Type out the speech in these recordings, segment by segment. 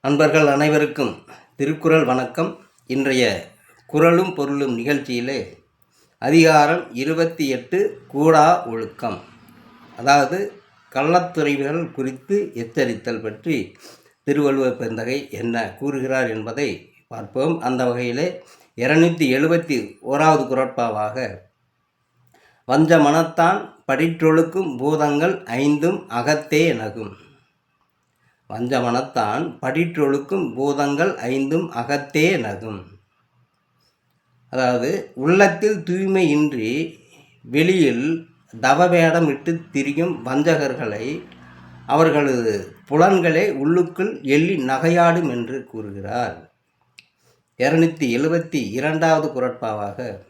நண்பர்கள் அனைவருக்கும் திருக்குறள் வணக்கம். இன்றைய குறளும் பொருளும் நிகழ்ச்சியிலே அதிகாரம் இருபத்தி எட்டு கூடா ஒழுக்கம். அதாவது கள்ளத்துறைகள் குறித்து எச்சரித்தல் பற்றி திருவள்ளுவர் பெருந்தகை என்ன கூறுகிறார் என்பதை பார்ப்போம். அந்த வகையிலே இருநூத்தி எழுபத்தி ஓராவது குரட்பாவாக வஞ்ச மனத்தான் படிற்றொழுக்கும் பூதங்கள் ஐந்தும் அகத்தே நகும். வஞ்சமனத்தான் படிற்றொழுக்கும் பூதங்கள் ஐந்தும் அகத்தே நகும். அதாவது உள்ளத்தில் தூய்மையின்றி வெளியில் தவவேடமிட்டு திரியும் வஞ்சகர்களை அவர்களது புலன்களே உள்ளுக்குள் எள்ளி நகையாடும் என்று கூறுகிறார். இருநூத்தி எழுபத்தி இரண்டாவது குரட்பாவாக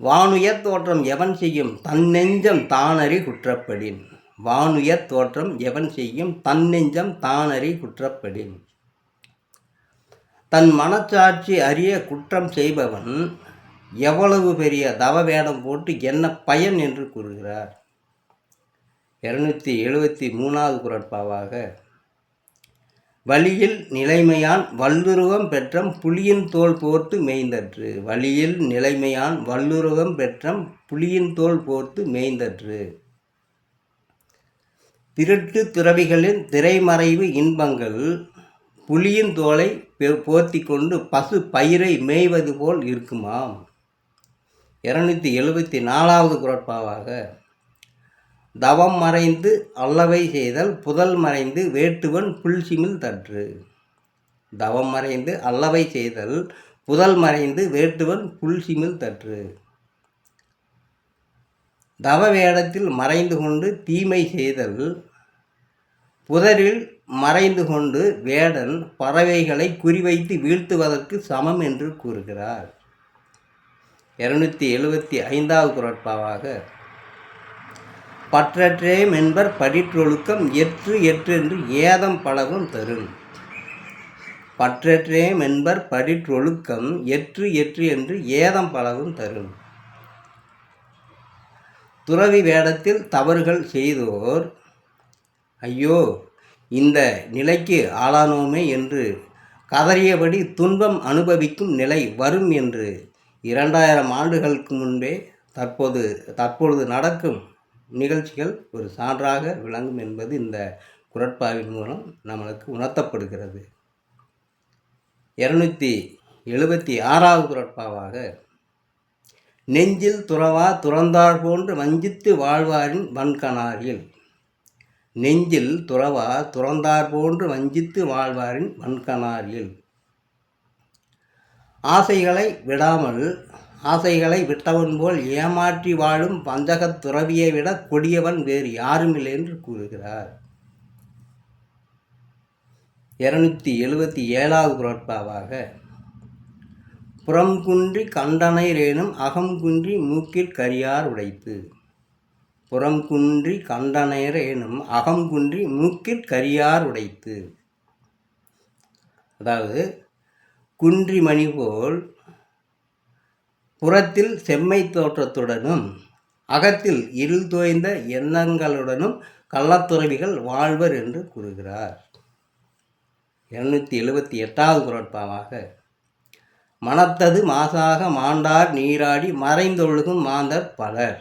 வானுயர் தோற்றம் எவன் செய்யும் தன்னெஞ்சம் தானறி குற்றப்படின். வானுயர் தோற்றம் எவன் செய்யும்? தன்னெஞ்சம் தானறி குற்றப்படின். தன் மனச்சாட்சி அறிய குற்றம் செய்பவன் எவ்வளவு பெரிய தவ வேடம் போட்டு என்ன பயன் என்று கூறுகிறார்? இருநூத்தி எழுபத்தி மூணாவது குரட்பாவாக வழியில் நிலைமையான் வல்லுருவம் பெற்றம் புலியின் தோல் போர்த்து மேய்ந்தற்று. வழியில் நிலைமையான் வல்லுருவம் பெற்றம் புலியின் தோல் போர்த்து மேய்ந்தற்று. திருட்டு துறவிகளின் திரைமறைவு இன்பங்கள் புலியின் தோலை போர்த்தி கொண்டு பசு பயிரை மேய்வது போல் இருக்குமாம். இருநூத்தி எழுபத்தி நாலாவது குரட்பாவாக தவம் மறைந்து அல்லவை செய்தல் புதல் மறைந்து வேட்டுவன் புல்சிமில் தற்று. தவம் மறைந்து அல்லவை செய்தல் புதல் மறைந்து வேட்டுவன் புல்சிமில் தற்று. தவ வேடத்தில் மறைந்து கொண்டு தீமை செய்தல் புதரில் மறைந்து கொண்டு வேடன் பறவைகளை குறிவைத்து வீழ்த்துவதற்கு சமம் என்று கூறுகிறார். இருநூத்தி எழுபத்தி ஐந்தாவது குரட்பாவாக பற்றற்றே மென்பர் படிற்றொழுக்கம் எற்று எற்று என்று ஏதம் பலவும் தரும். பற்றற்றேம் மென்பர் படிற்றொழுக்கம் எற்று எற்று என்று ஏதம் பலவும் தரும். துறவி வேடத்தில் தவறுகள் செய்தோர். ஐயோ இந்த நிலைக்கு ஆளானோமே என்று கதறியபடி துன்பம் அனுபவிக்கும் நிலை வரும் என்று இரண்டாயிரம் ஆண்டுகளுக்கு முன்பே தற்போது தற்பொழுது நடக்கும் நிகழ்ச்சிகள் ஒரு சான்றாக விளங்கும் என்பது இந்த குரட்பாவின் மூலம் நம்மளுக்கு உணர்த்தப்படுகிறது. இரநூத்தி எழுபத்தி ஆறாவது குரட்பாவாக நெஞ்சில் துறவா துறந்தார் போன்று வஞ்சித்து வாழ்வாரின் வன்கணாரில் நெஞ்சில் துறவா துறந்தார் போன்று வஞ்சித்து வாழ்வாரின் வன்கணாரில் ஆசைகளை விடாமல் ஆசைகளை விட்டவன் போல் ஏமாற்றி வாழும் பஞ்சகத் துறவியை விட கொடியவன் வேறு யாருமில்லை என்று கூறுகிறார். இருநூற்றி எழுபத்தி ஏழாவது குரட்பாவாக புறம் குன்றி கண்டனைரேனும் அகம் குன்றி மூக்கில் கரியார் உடைத்து புறம் குன்றி எனும் அகம் குன்றி மூக்கில் கரியார் உடைத்து அதாவது குன்றி மணி போல் புறத்தில் செம்மை தோற்றத்துடனும் அகத்தில் இருள் தோய்ந்த எண்ணங்களுடனும் கள்ளத்துறவிகள் வாழ்வர் என்று கூறுகிறார். இருநூற்றி எழுபத்தி எட்டாவது குரட்பாவாக மனத்தது மாசாக மாண்டார் நீராடி மறைந்தொழுகும் மாந்தர் பலர்.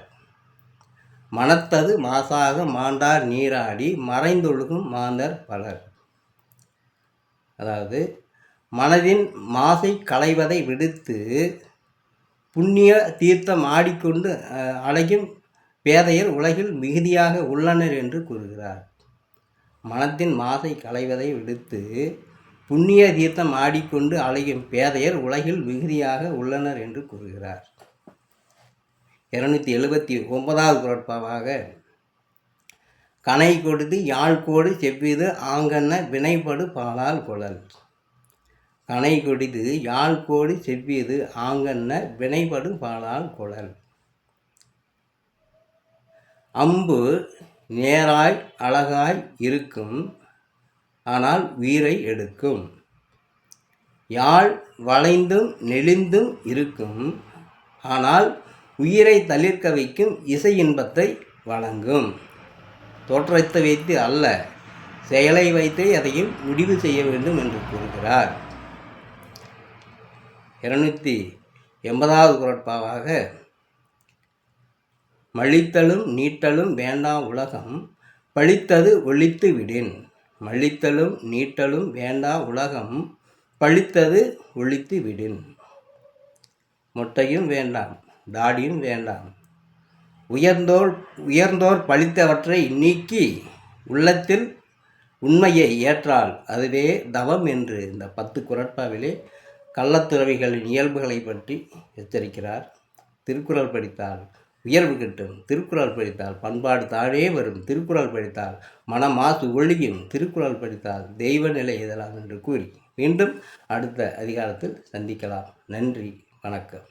மனத்தது மாசாக மாண்டார் நீராடி மறைந்தொழுகும் மாந்தர் பலர். அதாவது மனதின் மாசை களைவதை விடுத்து புண்ணிய தீர்த்தம் ஆடிக்கொண்டு அழையும் பேதையர் உலகில் மிகுதியாக உள்ளனர் என்று கூறுகிறார். மனத்தின் மாசை களைவதை விடுத்து புண்ணிய தீர்த்தம் ஆடிக்கொண்டு அலையும் பேதையர் உலகில் மிகுதியாக உள்ளனர் என்று கூறுகிறார். இருநூத்தி எழுபத்தி ஒன்பதாவது குரட்பாவாக கனை கொடுத்து யாழ்கோடு செவ்விது ஆங்கன்ன வினைப்படு பாலால் குழல். கனை கொடிது யாழ் கோடி செவ்வியது ஆங்கன்ன வினைபடு பாலால் குழல். அம்பு நேராய் அழகாய் இருக்கும் ஆனால் உயிரை எடுக்கும். யாழ் வளைந்தும் நெளிந்தும் இருக்கும். ஆனால் உயிரை தளிர்க்க வைக்கும் இசை இன்பத்தை வழங்கும். தோற்றத்தை வைத்து அல்ல செயலை வைத்தே அதையும் முடிவு செய்ய வேண்டும் என்று கூறுகிறார். இருநூற்றி எண்பதாவது குரட்பாவாக மழித்தலும் நீட்டலும் வேண்டாம் உலகம் பழித்தது ஒழித்து விடேன். மழித்தலும் நீட்டலும் வேண்டா உலகம் பழித்தது ஒழித்து விடின். மொட்டையும் வேண்டாம் தாடியும் வேண்டாம். உயர்ந்தோர் உயர்ந்தோர் பழித்தவற்றை நீக்கி உள்ளத்தில் உண்மையை ஏற்றால் அதுவே தவம் என்று இந்த பத்து குரட்பாவிலே கள்ளத்துறவிகளின் இயல்புகளை பற்றி எச்சரிக்கிறார். திருக்குறள் படித்தால் உயர்வு கிட்டும். திருக்குறள் படித்தால் பண்பாடு தாழே வரும். திருக்குறள் படித்தால் மனமாசு ஒழியும் திருக்குறள் படித்தால் தெய்வ நிலை எதலாம் என்று கூறி மீண்டும் அடுத்த அதிகாரத்தில் சந்திக்கலாம். நன்றி. வணக்கம்.